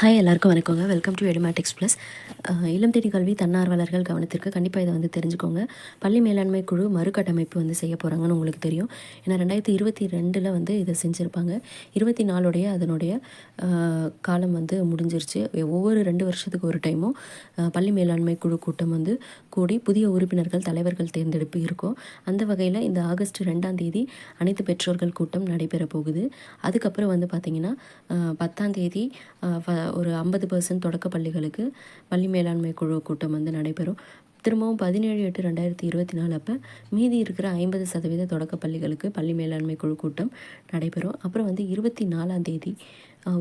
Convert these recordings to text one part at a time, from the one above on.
Hi எல்லாருக்கும் வணக்கங்க. Welcome to Edumatics plus இளம் தேடி கல்வி தன்னார்வலர்கள் கவனத்திற்கு கண்டிப்பாக இதை வந்து தெரிஞ்சுக்கோங்க. பள்ளி மேலாண்மை குழு மறுகட்டமைப்பு வந்து செய்ய போகிறாங்கன்னு உங்களுக்கு தெரியும். ஏன்னா ரெண்டாயிரத்தி இருபத்தி ரெண்டில் வந்து இதை செஞ்சுருப்பாங்க. இருபத்தி நாலுடைய அதனுடைய காலம் வந்து முடிஞ்சிருச்சு. ஒவ்வொரு ரெண்டு வருஷத்துக்கு ஒரு டைமும் பள்ளி மேலாண்மை குழு கூட்டம் வந்து கூடி புதிய உறுப்பினர்கள் தலைவர்கள் தேர்ந்தெடுப்பு இருக்கும். அந்த வகையில் இந்த ஆகஸ்ட் ரெண்டாம் தேதி அனைத்து பெற்றோர்கள் கூட்டம் நடைபெற போகுது அதுக்கப்புறம் வந்து பார்த்திங்கன்னா பத்தாம் தேதி ஃப- ஒரு ஐம்பது பர்சன்ட் தொடக்க பள்ளிகளுக்கு பள்ளி மேலாண்மை குழு கூட்டம் வந்து நடைபெறும். திரும்பவும் பதினேழு எட்டு ரெண்டாயிரத்தி இருபத்தி நாலு அப்போ மீதி இருக்கிற ஐம்பது சதவீத தொடக்க பள்ளிகளுக்கு பள்ளி மேலாண்மை குழு கூட்டம் நடைபெறும். அப்புறம் வந்து இருபத்தி நாலாம் தேதி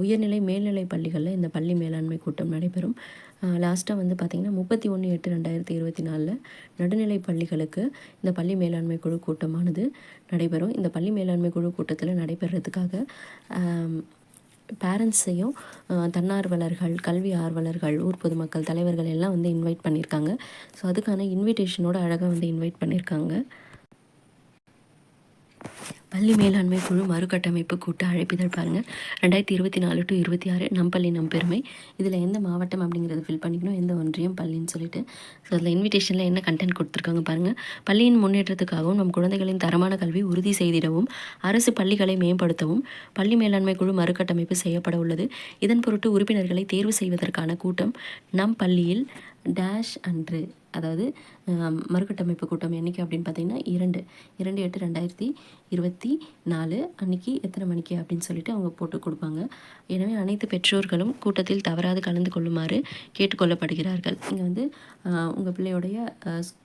உயர்நிலை மேல்நிலை பள்ளிகளில் இந்த பள்ளி மேலாண்மை கூட்டம் நடைபெறும். லாஸ்ட்டாக வந்து பார்த்திங்கன்னா முப்பத்தி ஒன்று எட்டு ரெண்டாயிரத்தி இருபத்தி நாலில் நடுநிலை பள்ளிகளுக்கு இந்த பள்ளி மேலாண்மை குழு கூட்டமானது நடைபெறும். இந்த பள்ளி மேலாண்மை குழு கூட்டத்தில் நடைபெறதுக்காக பேரண்ட்ஸையும் தன்னார்வலர்கள் கல்வி ஆர்வலர்கள் ஊர் பொதுமக்கள் தலைவர்கள் எல்லாம் வந்து இன்வைட் பண்ணியிருக்காங்க ஸோ அதுக்கான இன்விடேஷனோட அழகாக வந்து இன்வைட் பண்ணியிருக்காங்க பள்ளி மேலாண்மை குழு மறுகட்டமைப்பு கூட்ட அழைப்பிதழ் பாருங்கள் ரெண்டாயிரத்தி இருபத்தி நாலு டு இருபத்தி ஆறு நம் பள்ளி நம் பெருமை. இதில் எந்த மாவட்டம் அப்படிங்கிறத ஃபில் பண்ணிக்கணும் எந்த ஒன்றியம் பள்ளின்னு சொல்லிட்டு. ஸோ அதில் இன்விடேஷனில் என்ன கண்டென்ட் கொடுத்துருக்காங்க பாருங்கள் பள்ளியின் முன்னேற்றத்துக்காகவும் நம் குழந்தைகளின் தரமான கல்வி உறுதி செய்திடவும் அரசு பள்ளிகளை மேம்படுத்தவும் பள்ளி மேலாண்மை குழு மறுகட்டமைப்பு செய்யப்பட உள்ளது. இதன் பொருட்டு உறுப்பினர்களை தேர்வு செய்வதற்கான கூட்டம் நம் பள்ளியில் டேஷ் அன்று அதாவது மறுகட்டமைப்பு கூட்டம் என்னைக்கு அப்படின்னு பார்த்தீங்கன்னா இரண்டு. இரண்டு எட்டு ரெண்டாயிரத்தி இருபத்தி நாலு அன்னைக்கு எத்தனை மணிக்கு அப்படின்னு சொல்லிட்டு அவங்க போட்டு கொடுப்பாங்க. எனவே அனைத்து பெற்றோர்களும் கூட்டத்தில் தவறாது கலந்து கொள்ளுமாறு கேட்டுக்கொள்ளப்படுகிறார்கள். இங்கே வந்து உங்கள் பிள்ளையோடைய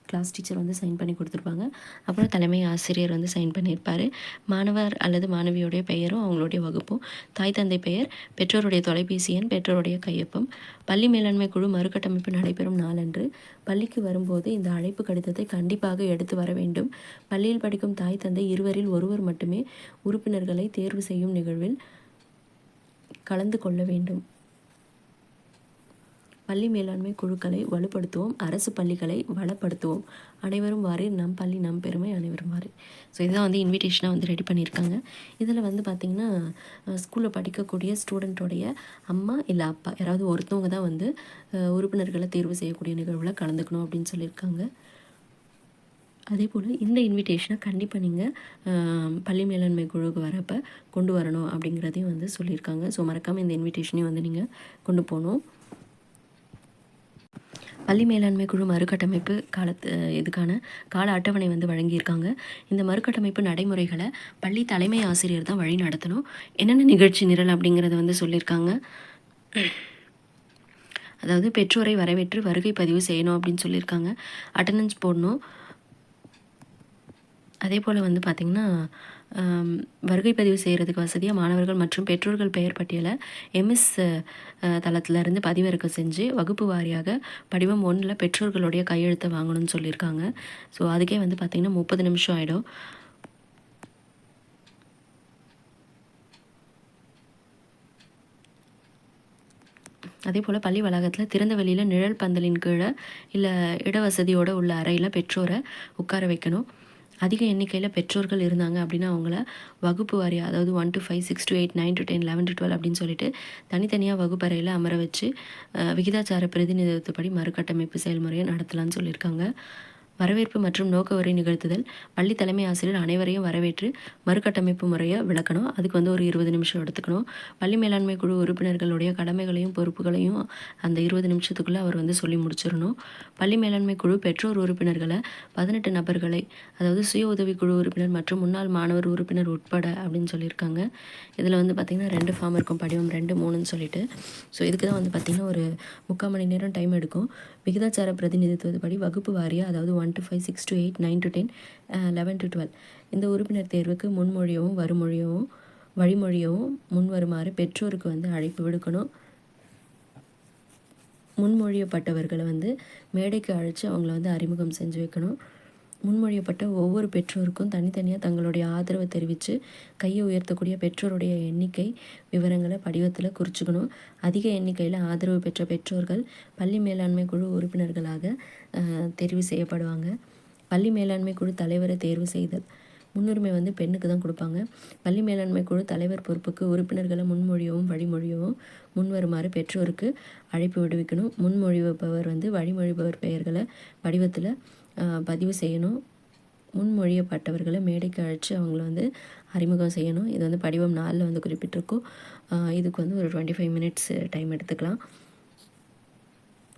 கிளாஸ் டீச்சர் வந்து சைன் பண்ணி கொடுத்துருப்பாங்க. அப்புறம் தலைமை ஆசிரியர் வந்து சைன் பண்ணியிருப்பார். மாணவர் அல்லது மாணவியோடைய பெயரும் அவங்களுடைய வகுப்பும். தாய் தந்தை பெயர் பெற்றோருடைய தொலைபேசி எண் பெற்றோருடைய கையொப்பம். பள்ளி மேலாண்மை குழு மறுகட்டமைப்பு நடைபெறும் நாளன்று. பள்ளிக்கு வரும்போது இந்த அழைப்பு கடிதத்தை கண்டிப்பாக எடுத்து வர வேண்டும். பள்ளியில் படிக்கும் தாய் தந்தை இருவரில் ஒருவர் மட்டுமே உறுப்பினர்களை தேர்வு செய்யும் நிகழ்வில் கலந்து கொள்ள வேண்டும். பள்ளி மேலாண்மை குழுக்களை வலுப்படுத்துவோம். அரசு பள்ளிகளை வளப்படுத்துவோம். அனைவரும் வாரி. நம் பள்ளி நம் பெருமை அனைவரும் வாரி. ஸோ இதுதான் வந்து இன்விடேஷனாக வந்து ரெடி பண்ணியிருக்காங்க. இதில் வந்து பார்த்திங்கன்னா ஸ்கூலில் படிக்கக்கூடிய ஸ்டூடெண்ட்டோடைய அம்மா இல்லை அப்பா யாராவது ஒருத்தவங்க தான் வந்து உறுப்பினர்களை தேர்வு செய்யக்கூடிய நிகழ்வில் கலந்துக்கணும் அப்படின்னு சொல்லியிருக்காங்க. அதே போல் இந்த இன்விடேஷனை கண்டிப்பாக நீங்கள் பள்ளி மேலாண்மை குழுவுக்கு வரப்போ கொண்டு வரணும் அப்படிங்கிறதையும் வந்து சொல்லியிருக்காங்க. ஸோ மறக்காமல் இந்த இன்விடேஷனையும் வந்து நீங்கள் கொண்டு போகணும். பள்ளி மேலாண்மை குழு மறுகட்டமைப்பு காலத்து இதுக்கான கால அட்டவணை வந்து வழங்கியிருக்காங்க. இந்த மறுகட்டமைப்பு நடைமுறைகளை பள்ளி தலைமை ஆசிரியர் தான் வழி நடத்தணும். என்னென்ன நிகழ்ச்சி நிரல் அப்படிங்கிறத வந்து சொல்லியிருக்காங்க. அதாவது பெற்றோரை வரவேற்று வருகை பதிவு செய்யணும் அப்படின்னு சொல்லியிருக்காங்க. அட்டண்டன்ஸ் போடணும். அதே போல் வந்து பார்த்திங்கன்னா வருகை பதிவு செய்கிறதுக்கு வசதியாக மாணவர்கள் மற்றும் பெற்றோர்கள் பெயர் பட்டியலை எம்எஸ் தளத்திலிருந்து பதிவிறக்கம் செஞ்சு வகுப்பு வாரியாக படிவம் ஒன்றில் பெற்றோர்களுடைய கையெழுத்தை வாங்கணும்னு சொல்லியிருக்காங்க. ஸோ அதுக்கே வந்து பார்த்திங்கன்னா முப்பது நிமிஷம் ஆகிடும் அதே போல் பள்ளி வளாகத்தில் திறந்த வெளியில் நிழல் பந்தலின் கீழே இல்லை இடவசதியோடு உள்ள அறையில் பெற்றோரை உட்கார வைக்கணும். அதிக எண்ணிக்கையில் பெற்றோர்கள் இருந்தாங்க அப்படின்னா அவங்கள வகுப்பு வாரியாக அதாவது one to five six to eight nine to ten eleven to twelve அப்படின்னு சொல்லிட்டு தனித்தனியாக வகுப்பறையில் அமர வச்சு விகிதாச்சார பிரதிநிதித்துவப்படி மறுகட்டமைப்பு செயல்முறையை நடத்தலாம்னு சொல்லியிருக்காங்க. வரவேற்பு மற்றும் நோக்க உரை நிகழ்த்துதல். பள்ளி தலைமை ஆசிரியர் அனைவரையும் வரவேற்று மறுகட்டமைப்பு முறையை விளக்கணும். அதுக்கு வந்து ஒரு இருபது நிமிஷம் எடுத்துக்கணும். பள்ளி மேலாண்மை குழு உறுப்பினர்களுடைய கடமைகளையும் பொறுப்புகளையும் அந்த இருபது நிமிஷத்துக்குள்ளே அவர் வந்து சொல்லி முடிச்சிடணும். பள்ளி மேலாண்மை குழு பெற்றோர் உறுப்பினர்களை பதினெட்டு நபர்களை அதாவது சுய உதவி குழு உறுப்பினர் மற்றும் முன்னாள் மாணவர் உறுப்பினர் உட்பட அப்படின்னு சொல்லியிருக்காங்க. இதில் வந்து பார்த்திங்கன்னா ரெண்டு ஃபார்ம் இருக்கும். படிவம் ரெண்டு மூணுன்னு சொல்லிட்டு. ஸோ இதுக்கு தான் வந்து பார்த்திங்கன்னா ஒரு முக்கால் மணி நேரம் டைம் எடுக்கும். விகிதாச்சார பிரதிநிதித்துவப்படி வகுப்பு வாரியாக அதாவது one to five six to eight nine to ten eleven to twelve இந்த உறுப்பினர் தேர்வுக்கு முன்மொழியவும் வருமொழியவும் வழிமொழியவும் முன் வருமாறு பெற்றோருக்கு வந்து அழைப்பு விடுக்கணும். முன்மொழியப்பட்டவர்களை வந்து மேடைக்கு அழைச்சி அவங்கள வந்து அறிமுகம் செஞ்சு வைக்கணும். முன்மொழியப்பட்ட ஒவ்வொரு பெற்றோருக்கும் தனித்தனியாக தங்களுடைய ஆதரவை தெரிவித்து கையை உயர்த்தக்கூடிய பெற்றோருடைய எண்ணிக்கை விவரங்களை படிவத்தில் குறிச்சுக்கணும். அதிக எண்ணிக்கையில் ஆதரவு பெற்ற பெற்றோர்கள் பள்ளி மேலாண்மை குழு உறுப்பினர்களாக தெரிவு செய்யப்படுவாங்க. பள்ளி மேலாண்மை குழு தலைவரை தேர்வு செய்தல். முன்னுரிமை வந்து பெண்ணுக்கு தான் கொடுப்பாங்க. பள்ளி மேலாண்மை குழு தலைவர் பொறுப்புக்கு உறுப்பினர்களை முன்மொழியவும் வழிமொழியவும் முன்வருமாறு பெற்றோருக்கு அழைப்பு விடுவிக்கணும். முன்மொழிபவர் வந்து வழிமொழிபவர் பெயர்களை வடிவத்தில் பதிவு செய்யணும். முன்மொழியப்பட்டவர்களை மேடைக்கு அழைச்சி அவங்கள வந்து அறிமுகம் செய்யணும். இது வந்து படிவம் நாலில் வந்து குறிப்பிட்டிருக்கோம். இதுக்கு வந்து ஒரு டுவெண்ட்டி ஃபைவ் மினிட்ஸ் டைம் எடுத்துக்கலாம்.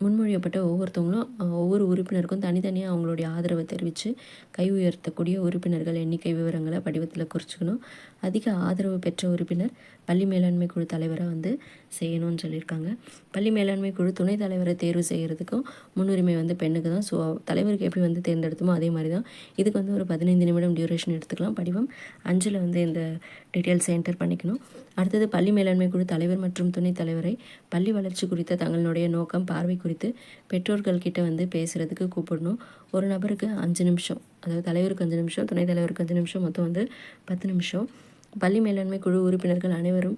முன்மொழியப்பட்ட ஒவ்வொருத்தவங்களும் ஒவ்வொரு உறுப்பினருக்கும் தனித்தனியாக அவங்களுடைய ஆதரவை தெரிவித்து கை உயர்த்தக்கூடிய உறுப்பினர்கள் எண்ணிக்கை விவரங்களை படிவத்தில் குறிச்சிக்கணும். அதிக ஆதரவு பெற்ற உறுப்பினர் பள்ளி மேலாண்மை குழு தலைவராக வந்து செய்யணும்னு சொல்லியிருக்காங்க. பள்ளி மேலாண்மை குழு துணைத் தலைவரை தேர்வு செய்கிறதுக்கும் முன்னுரிமை வந்து பெண்ணுக்கு தான் ஸோ தலைவருக்கு எப்படி வந்து தேர்ந்தெடுத்தோமோ அதே மாதிரி தான் இதுக்கு வந்து ஒரு பதினைந்து நிமிடம் டியூரேஷன் எடுத்துக்கலாம். படிவம் அஞ்சில் வந்து இந்த டீட்டெயில்ஸ் என்டர் பண்ணிக்கணும். அடுத்தது பள்ளி மேலாண்மை குழு தலைவர் மற்றும் துணைத் தலைவரை பள்ளி வளர்ச்சி குறித்த தங்களுடைய நோக்கம் பார்வை குறித்து பெற்றோர்கள்கிட்ட வந்து பேசுகிறதுக்கு கூப்பிடணும். ஒரு நபருக்கு அஞ்சு நிமிஷம் அதாவது தலைவருக்கு அஞ்சு நிமிஷம் துணைத் தலைவருக்கு அஞ்சு நிமிஷம் மொத்தம் வந்து பத்து நிமிஷம். பள்ளி மேலாண்மை குழு உறுப்பினர்கள் அனைவரும்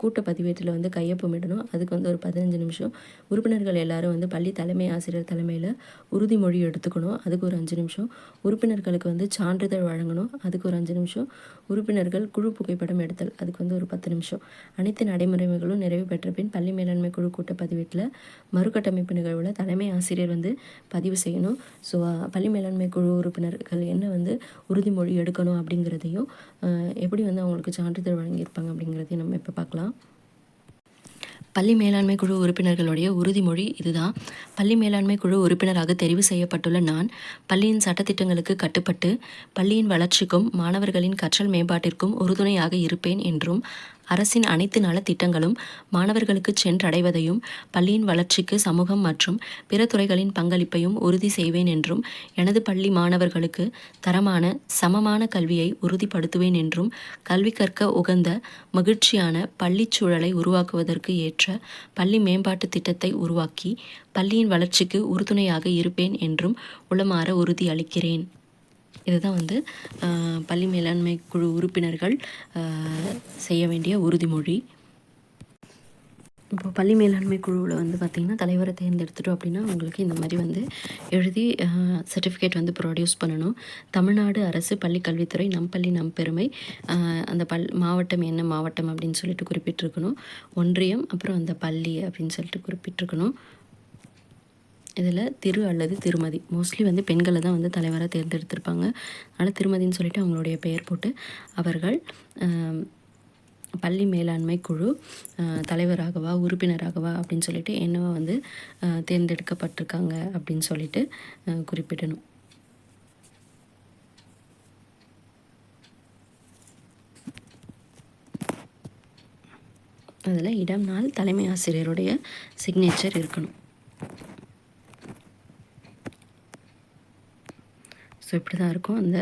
கூட்ட பதிவேட்டில் வந்து கையொப்பமிடணும் அதுக்கு வந்து ஒரு பதினஞ்சு நிமிஷம். உறுப்பினர்கள் எல்லாரும் வந்து பள்ளி தலைமை ஆசிரியர் தலைமையில் உறுதிமொழி எடுத்துக்கணும். அதுக்கு ஒரு அஞ்சு நிமிஷம். உறுப்பினர்களுக்கு வந்து சான்றிதழ் வழங்கணும். அதுக்கு ஒரு அஞ்சு நிமிஷம். உறுப்பினர்கள் குழு புகைப்படம் எடுத்தல். அதுக்கு வந்து ஒரு பத்து நிமிஷம். அனைத்து நடைமுறைகளும் நிறைவு பெற்ற பின் பள்ளி மேலாண்மை குழு கூட்ட பதிவேட்டில் மறுகட்டமைப்பு நிகழ்வில் தலைமை ஆசிரியர் வந்து பதிவு செய்யணும். ஸோ பள்ளி மேலாண்மை குழு உறுப்பினர்கள் என்ன வந்து உறுதிமொழி எடுக்கணும் அப்படிங்கிறதையும் எப்படி வந்து அவங்களுக்கு சான்றிதழ் வழங்கியிருப்பாங்க அப்படிங்கிறதையும் நம்ம இப்போ பார்க்கலாம். பள்ளி மேலாண்மை குழு உறுப்பினர்களுடைய உறுதிமொழி இதுதான். பள்ளி மேலாண்மை குழு உறுப்பினராக தெரிவு செய்யப்பட்டுள்ள நான் பள்ளியின் சட்டத்திட்டங்களுக்கு கட்டுப்பட்டு பள்ளியின் வளர்ச்சிக்கும் மாணவர்களின் கற்றல் மேம்பாட்டிற்கும் உறுதுணையாக இருப்பேன் என்றும் அரசின் அனைத்து நலத்திட்டங்களும் மாணவர்களுக்கு சென்றடைவதையும் பள்ளியின் வளர்ச்சிக்கு சமூகம் மற்றும் பிற துறைகளின் பங்களிப்பையும் உறுதி செய்வேன் என்றும் எனது பள்ளி மாணவர்களுக்கு தரமான சமமான கல்வியை உறுதிப்படுத்துவேன் என்றும் கல்வி கற்க உகந்த மகிழ்ச்சியான பள்ளிச் சூழலை உருவாக்குவதற்கு ஏற்ற பள்ளி மேம்பாட்டு திட்டத்தை உருவாக்கி பள்ளியின் வளர்ச்சிக்கு உறுதுணையாக இருப்பேன் என்றும் உளமாற உறுதியளிக்கிறேன். இதுதான் வந்து பள்ளி மேலாண்மை குழு உறுப்பினர்கள் செய்ய வேண்டிய உறுதிமொழி. இப்போ பள்ளி மேலாண்மை குழுவில் வந்து பார்த்திங்கன்னா தலைவரை தேர்ந்தெடுத்துட்டோம் அப்படின்னா உங்களுக்கு இந்த மாதிரி வந்து எழுதி சர்டிஃபிகேட் வந்து ப்ரொடியூஸ் பண்ணணும். தமிழ்நாடு அரசு பள்ளி கல்வித்துறை நம் பள்ளி நம் பெருமை அந்த பல் மாவட்டம் என்ன மாவட்டம் அப்படின்னு சொல்லிட்டு குறிப்பிட்டிருக்கணும். ஒன்றியம் அப்புறம் அந்த பள்ளி அப்படின்னு சொல்லிட்டு குறிப்பிட்டிருக்கணும். இதில் திரு அல்லது திருமதி. மோஸ்ட்லி வந்து பெண்களை தான் வந்து தலைவராக தேர்ந்தெடுத்திருப்பாங்க. அதனால் திருமதின்னு சொல்லிட்டு அவங்களுடைய பெயர் போட்டு அவர்கள் பள்ளி மேலாண்மை குழு தலைவராகவா உறுப்பினராகவா அப்படின்னு சொல்லிட்டு என்னவா வந்து தேர்ந்தெடுக்கப்பட்டிருக்காங்க அப்படின்னு சொல்லிட்டு குறிப்பிடணும். அதில் இடம் நாள் தலைமை ஆசிரியருடைய சிக்னேச்சர் இருக்கணும். ஸோ இப்படி தான் இருக்கும் அந்த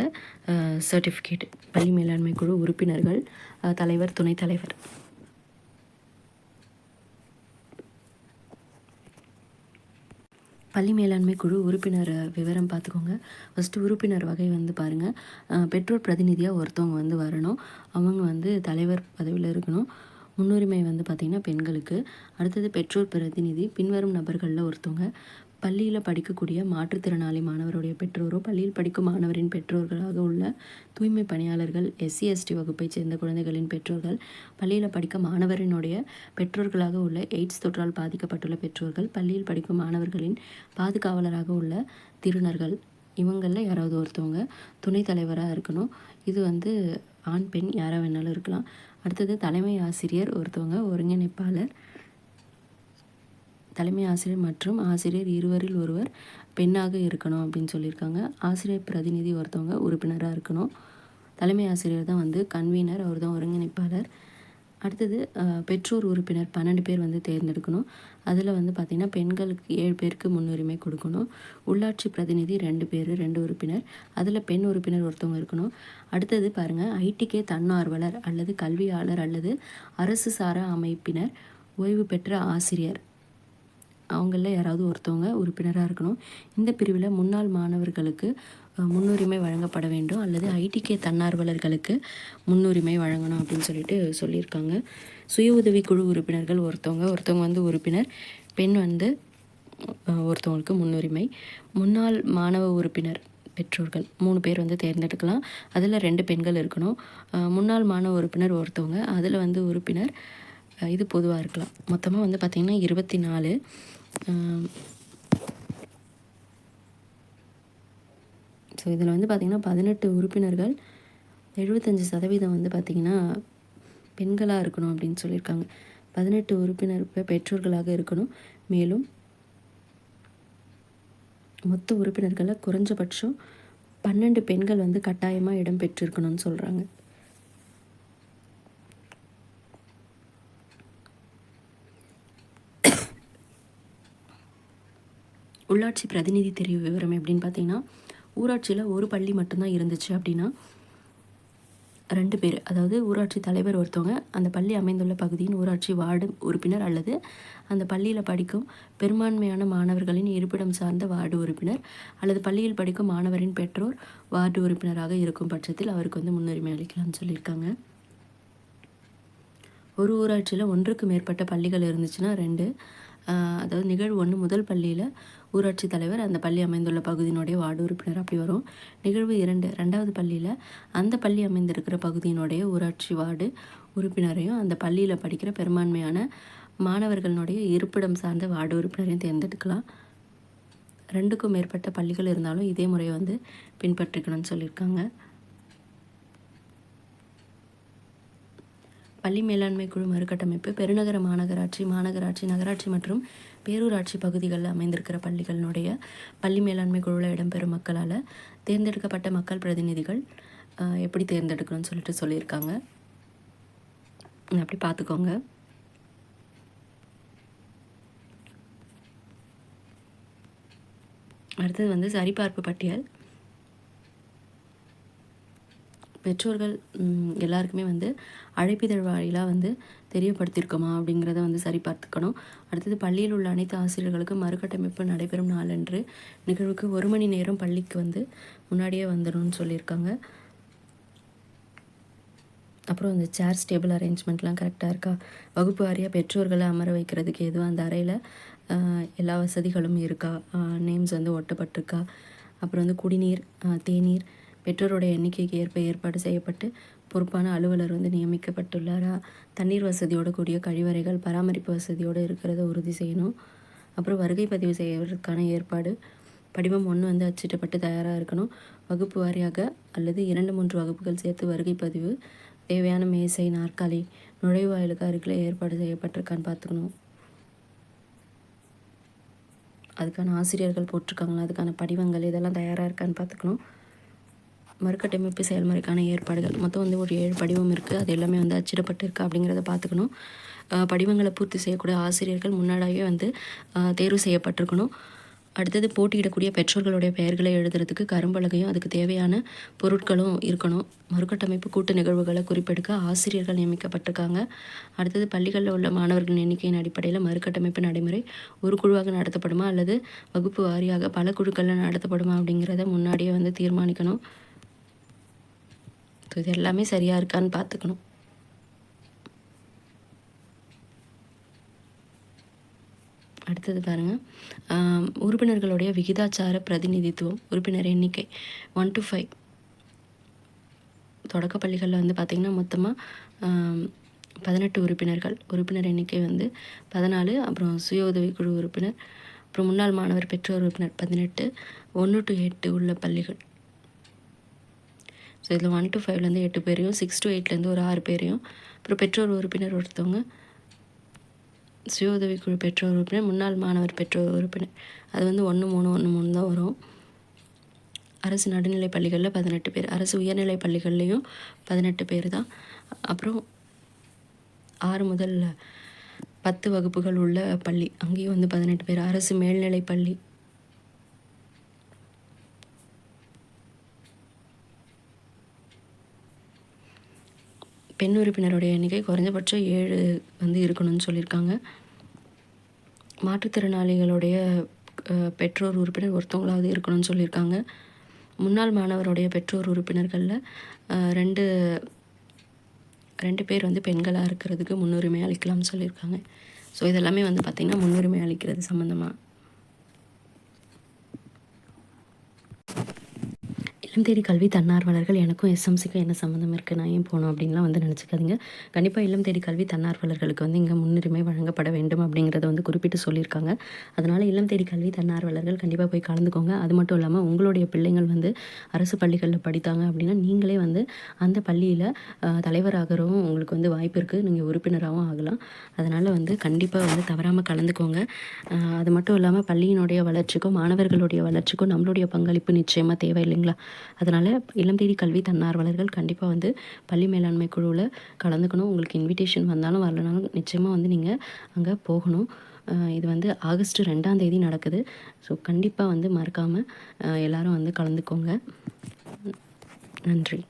சர்டிஃபிகேட் பள்ளி மேலாண்மை குழு உறுப்பினர்கள் தலைவர் துணைத் தலைவர். பள்ளி மேலாண்மை குழு உறுப்பினர் விவரம் பார்த்துக்கோங்க. ஃபஸ்ட்டு உறுப்பினர் வகை வந்து பாருங்கள் பெற்றோர் பிரதிநிதியாக ஒருத்தவங்க வந்து வரணும். அவங்க வந்து தலைவர் பதவியில் இருக்கணும். முன்னுரிமை வந்து பார்த்திங்கன்னா பெண்களுக்கு. அடுத்தது பெற்றோர் பிரதிநிதி பின்வரும் நபர்களில் ஒருத்தவங்க. பள்ளியில் படிக்கக்கூடிய மாற்றுத்திறனாளி மாணவருடைய பெற்றோரோ பள்ளியில் படிக்கும் மாணவரின் பெற்றோர்களாக உள்ள தூய்மை பணியாளர்கள் எஸ்சி எஸ்டி வகுப்பைச் சேர்ந்த குழந்தைகளின் பெற்றோர்கள் பள்ளியில் படிக்க மாணவரினுடைய பெற்றோர்களாக உள்ள எய்ட்ஸ் தொற்றால் பாதிக்கப்பட்டுள்ள பெற்றோர்கள் பள்ளியில் படிக்கும் மாணவர்களின் பாதுகாவலராக உள்ள திருநர்கள் இவங்களில் யாராவது ஒருத்தவங்க துணைத் தலைவராக இருக்கணும். இது வந்து ஆண் பெண் யாராக வேணாலும் இருக்கலாம். அடுத்தது தலைமை ஆசிரியர் ஒருத்தவங்க ஒருங்கிணைப்பாளர் தலைமை ஆசிரியர் மற்றும் ஆசிரியர் இருவரில் ஒருவர் பெண்ணாக இருக்கணும் அப்படின்னு சொல்லியிருக்காங்க. ஆசிரியர் பிரதிநிதி ஒருத்தவங்க உறுப்பினராக இருக்கணும். தலைமை ஆசிரியர் தான் வந்து கன்வீனர் அவர் தான் ஒருங்கிணைப்பாளர். அடுத்தது பெற்றோர் உறுப்பினர் பன்னெண்டு பேர் வந்து தேர்ந்தெடுக்கணும். அதில் வந்து பார்த்திங்கன்னா பெண்களுக்கு ஏழு பேருக்கு முன்னுரிமை கொடுக்கணும். உள்ளாட்சி பிரதிநிதி ரெண்டு பேர் ரெண்டு உறுப்பினர். அதில் பெண் உறுப்பினர் ஒருத்தவங்க இருக்கணும். அடுத்தது பாருங்கள் ஐடிகே தன்னார்வலர் அல்லது கல்வியாளர் அல்லது அரசு சாரா அமைப்பினர் ஓய்வு பெற்ற ஆசிரியர். அவங்களில் யாராவது ஒருத்தவங்க உறுப்பினராக இருக்கணும். இந்த பிரிவில் முன்னாள் மாணவர்களுக்கு முன்னுரிமை வழங்கப்பட வேண்டும். அல்லது ஐடிகே தன்னார்வலர்களுக்கு முன்னுரிமை வழங்கணும் அப்படின்னு சொல்லிட்டு சொல்லியிருக்காங்க. சுய உதவி குழு உறுப்பினர்கள் ஒருத்தவங்க ஒருத்தவங்க வந்து உறுப்பினர் பெண் வந்து ஒருத்தவங்களுக்கு முன்னுரிமை. முன்னாள் மாணவ உறுப்பினர் பெற்றோர்கள் மூணு பேர் வந்து தேர்ந்தெடுக்கலாம். அதில் ரெண்டு பெண்கள் இருக்கணும். முன்னாள் மாணவ உறுப்பினர் ஒருத்தவங்க அதில் வந்து உறுப்பினர் இது பொதுவாக இருக்கலாம். மொத்தமாக வந்து பார்த்திங்கன்னா இருபத்தி நாலு ஸோ இதில் வந்து பார்த்திங்கன்னா பதினெட்டு உறுப்பினர்கள் எழுபத்தஞ்சி சதவீதம் வந்து பார்த்திங்கன்னா பெண்களாக இருக்கணும் அப்படின்னு சொல்லியிருக்காங்க. பதினெட்டு உறுப்பினர் பெற்றோர்களாக இருக்கணும். மேலும் மொத்த உறுப்பினர்களை குறைஞ்சபட்சம் பன்னெண்டு பெண்கள் வந்து கட்டாயமாக இடம் பெற்றிருக்கணும்னு சொல்கிறாங்க உள்ளாட்சி பிரதிநிதி தெரிவு விவரம் எப்படின்னு பார்த்தீங்கன்னா ஊராட்சியில் ஒரு பள்ளி மட்டும்தான் இருந்துச்சு அப்படின்னா ரெண்டு பேர் அதாவது ஊராட்சி தலைவர் ஒருத்தவங்க அந்த பள்ளி அமைந்துள்ள பகுதியின் ஊராட்சி வார்டு உறுப்பினர் அல்லது அந்த பள்ளியில் படிக்கும் பெரும்பான்மையான மாணவர்களின் இருப்பிடம் சார்ந்த வார்டு உறுப்பினர் அல்லது பள்ளியில் படிக்கும் மாணவரின் பெற்றோர் வார்டு உறுப்பினராக இருக்கும் பட்சத்தில் அவருக்கு வந்து முன்னுரிமை அளிக்கலாம்னு சொல்லியிருக்காங்க. ஒரு ஊராட்சியில் ஒன்றுக்கு மேற்பட்ட பள்ளிகள் இருந்துச்சுன்னா ரெண்டு அதாவது நிகழ்வு ஒன்று முதல் பள்ளியில் ஊராட்சி தலைவர் அந்த பள்ளி அமைந்துள்ள பகுதியினுடைய வார்டு உறுப்பினர் அப்படி வரும். நிகழ்வு இரண்டு. ரெண்டாவது பள்ளியில் அந்த பள்ளி அமைந்திருக்கிற பகுதியினுடைய ஊராட்சி வார்டு உறுப்பினரையும் அந்த பள்ளியில் படிக்கிற பெரும்பான்மையான மாணவர்களுடைய இருப்பிடம் சார்ந்த வார்டு உறுப்பினரையும் தேர்ந்தெடுக்கலாம். ரெண்டுக்கும் மேற்பட்ட பள்ளிகள் இருந்தாலும் இதே முறையை வந்து பின்பற்றிக்கணும்னு சொல்லியிருக்காங்க. பள்ளி மேலாண்மை குழு மறுகட்டமைப்பு பெருநகர மாநகராட்சி மாநகராட்சி நகராட்சி மற்றும் பேரூராட்சி பகுதிகளில் அமைந்திருக்கிற பள்ளிகளினுடைய பள்ளி மேலாண்மை குழுவில் இடம்பெறும் மக்களால் தேர்ந்தெடுக்கப்பட்ட மக்கள் பிரதிநிதிகள் எப்படி தேர்ந்தெடுக்கணும்னு சொல்லிட்டு சொல்லியிருக்காங்க. அப்படி பார்த்துக்கோங்க அடுத்தது வந்து சரிபார்ப்பு பட்டியல். பெற்றோர்கள் எல்லாருக்குமே வந்து அழைப்பிதழ் வாயிலாக வந்து தெரியப்படுத்தியிருக்கோமா அப்படிங்கிறத வந்து சரிபார்த்துக்கணும் அடுத்தது பள்ளியில் உள்ள அனைத்து ஆசிரியர்களுக்கும் மறுகட்டமைப்பு நடைபெறும் நாளன்று நிகழ்வுக்கு ஒரு மணி நேரம் பள்ளிக்கு வந்து முன்னாடியே வந்துடணும்னு சொல்லியிருக்காங்க. அப்புறம் அந்த சேர்ஸ் டேபிள் அரேஞ்ச்மெண்ட்லாம் கரெக்டாக இருக்கா? வகுப்பு வாரியாக பெற்றோர்களை அமர வைக்கிறதுக்கு எதுவும் அந்த அறையில் எல்லா வசதிகளும் இருக்கா? நேம்ஸ் வந்து ஒட்டப்பட்டிருக்கா? அப்புறம் வந்து குடிநீர் தேநீர் பெற்றோருடைய எண்ணிக்கைக்கு ஏற்ப ஏற்பாடு செய்யப்பட்டு பொறுப்பான அலுவலர் வந்து நியமிக்கப்பட்டுள்ளாரா? தண்ணீர் வசதியோட கூடிய கழிவறைகள் பராமரிப்பு வசதியோடு இருக்கிறத உறுதி செய்யணும். அப்புறம் வருகை பதிவு செய்வதற்கான ஏற்பாடு. படிவம் ஒன்று வந்து அச்சிட்டப்பட்டு தயாராக இருக்கணும். வகுப்பு வாரியாக அல்லது இரண்டு மூன்று வகுப்புகள் சேர்த்து வருகை பதிவு தேவையான மேசை நாற்காலி நுழைவாயிலுக்கு அருகில் ஏற்பாடு செய்யப்பட்டிருக்கான்னு பார்த்துக்கணும். அதுக்கான ஆசிரியர்கள் போட்டிருக்காங்களா? அதுக்கான படிவங்கள் இதெல்லாம் தயாராக இருக்கான்னு பார்த்துக்கணும். மறுகட்டமைப்பு செயல்முறைக்கான ஏற்பாடுகள். மொத்தம் வந்து ஒரு ஏழு படிவம் இருக்குது அது எல்லாமே வந்து அச்சிடப்பட்டு இருக்கா அப்படிங்கிறத பார்த்துக்கணும். படிவங்களை பூர்த்தி செய்யக்கூடிய ஆசிரியர்கள் முன்னாடியே வந்து தேர்வு செய்யப்பட்டிருக்கணும். அடுத்தது போட்டியிடக்கூடிய பெற்றோர்களுடைய பெயர்களை எழுதுறதுக்கு கரும்பலகையும் அதுக்கு தேவையான பொருட்களும் இருக்கணும். மறுகட்டமைப்பு கூட்டு நிகழ்வுகளை குறிப்பெடுக்க ஆசிரியர்கள் நியமிக்கப்பட்டிருக்காங்க. அடுத்தது பள்ளிகளில் உள்ள மாணவர்களின் எண்ணிக்கையின் அடிப்படையில் மறுகட்டமைப்பு நடைமுறை ஒரு குழுவாக நடத்தப்படுமா அல்லது வகுப்பு வாரியாக பல குழுக்களில் நடத்தப்படுமா அப்படிங்கிறத முன்னாடியே வந்து தீர்மானிக்கணும். ஸோ இது எல்லாமே சரியாக இருக்கான்னு பார்த்துக்கணும் அடுத்தது பாருங்கள் உறுப்பினர்களுடைய விகிதாச்சார பிரதிநிதித்துவம் உறுப்பினர் எண்ணிக்கை ஒன் டு ஃபைவ் தொடக்க பள்ளிகளில் வந்து பார்த்திங்கன்னா மொத்தமாக பதினெட்டு உறுப்பினர்கள். உறுப்பினர் எண்ணிக்கை வந்து பதினாலு அப்புறம் சுய உதவிக்குழு உறுப்பினர் அப்புறம் முன்னாள் மாணவர் பெற்றோர் உறுப்பினர் பதினெட்டு ஒன்று டு எட்டு உள்ள பள்ளிகள். ஸோ இதில் ஒன் டு ஃபைவ்லேருந்து எட்டு பேரையும் சிக்ஸ் டு எயிட்லேருந்து ஒரு ஆறு பேரையும் அப்புறம் பெற்றோர் உறுப்பினர் ஒருத்தவங்க சுய உதவிக்குழு பெற்றோர் உறுப்பினர் முன்னாள் மாணவர் பெற்றோர் உறுப்பினர். அது வந்து ஒன்று மூணு ஒன்று மூணு தான் வரும். அரசு நடுநிலை பள்ளிகளில் பதினெட்டு பேர் அரசு உயர்நிலை பள்ளிகள்லேயும் பதினெட்டு பேர் தான். அப்புறம் ஆறு முதல் பத்து வகுப்புகள் உள்ள பள்ளி அங்கேயும் வந்து பதினெட்டு பேர். அரசு மேல்நிலை பள்ளி பெண் உறுப்பினருடைய எண்ணிக்கை குறைஞ்சபட்சம் ஏழு வந்து இருக்கணும்னு சொல்லியிருக்காங்க. மாற்றுத்திறனாளிகளுடைய பெற்றோர் உறுப்பினர் ஒருத்தவங்களாவது இருக்கணும்னு சொல்லியிருக்காங்க. முன்னாள் மாணவருடைய பெற்றோர் உறுப்பினர்களில் ரெண்டு ரெண்டு பேர் வந்து பெண்களாக இருக்கிறதுக்கு முன்னுரிமை அளிக்கலாம்னு சொல்லியிருக்காங்க. ஸோ இதெல்லாமே வந்து பார்த்திங்கன்னா முன்னுரிமை அளிக்கிறது சம்மந்தமாக இல்லம் தேடி கல்வி தன்னார்வலர்கள் எனக்கும் எஸ்எம்சிக்கும் என்ன சம்மந்தம் இருக்குது நான் ஏன் போகணும் அப்படின்லாம் வந்து நினச்சிக்காதீங்க. கண்டிப்பாக இல்லம் தேடி கல்வி தன்னார்வலர்களுக்கு வந்து இங்கே முன்னுரிமை வழங்கப்பட வேண்டும் அப்படிங்கிறத வந்து குறிப்பிட்டு சொல்லியிருக்காங்க. அதனால் இல்லம் தேடி கல்வி தன்னார்வலர்கள் கண்டிப்பாக போய் கலந்துக்கோங்க. அது மட்டும் இல்லாமல் உங்களுடைய பிள்ளைங்கள் வந்து அரசு பள்ளிகளில் படித்தாங்க அப்படின்னா நீங்களே வந்து அந்த பள்ளியில் தலைவராகிறவும் உங்களுக்கு வந்து வாய்ப்பு இருக்குது நீங்கள் உறுப்பினராகவும் ஆகலாம். அதனால் வந்து கண்டிப்பாக வந்து தவறாமல் கலந்துக்கோங்க. அது மட்டும் இல்லாமல் பள்ளியினுடைய வளர்ச்சிக்கும் மாணவர்களுடைய வளர்ச்சிக்கும் நம்மளுடைய பங்களிப்பு நிச்சயமாக தேவை இல்லைங்களா அதனால் இளம் தேடி கல்வி தன்னார்வலர்கள் கண்டிப்பாக வந்து பள்ளி மேலாண்மை குழுவில் கலந்துக்கணும். உங்களுக்கு இன்விடேஷன் வந்தாலும் வரலனாலும் நிச்சயமாக வந்து நீங்கள் அங்கே போகணும். இது வந்து ஆகஸ்ட் ரெண்டாம் தேதி நடக்குது. ஸோ கண்டிப்பாக வந்து மறக்காமல் எல்லாரும் வந்து கலந்துக்கோங்க. நன்றி.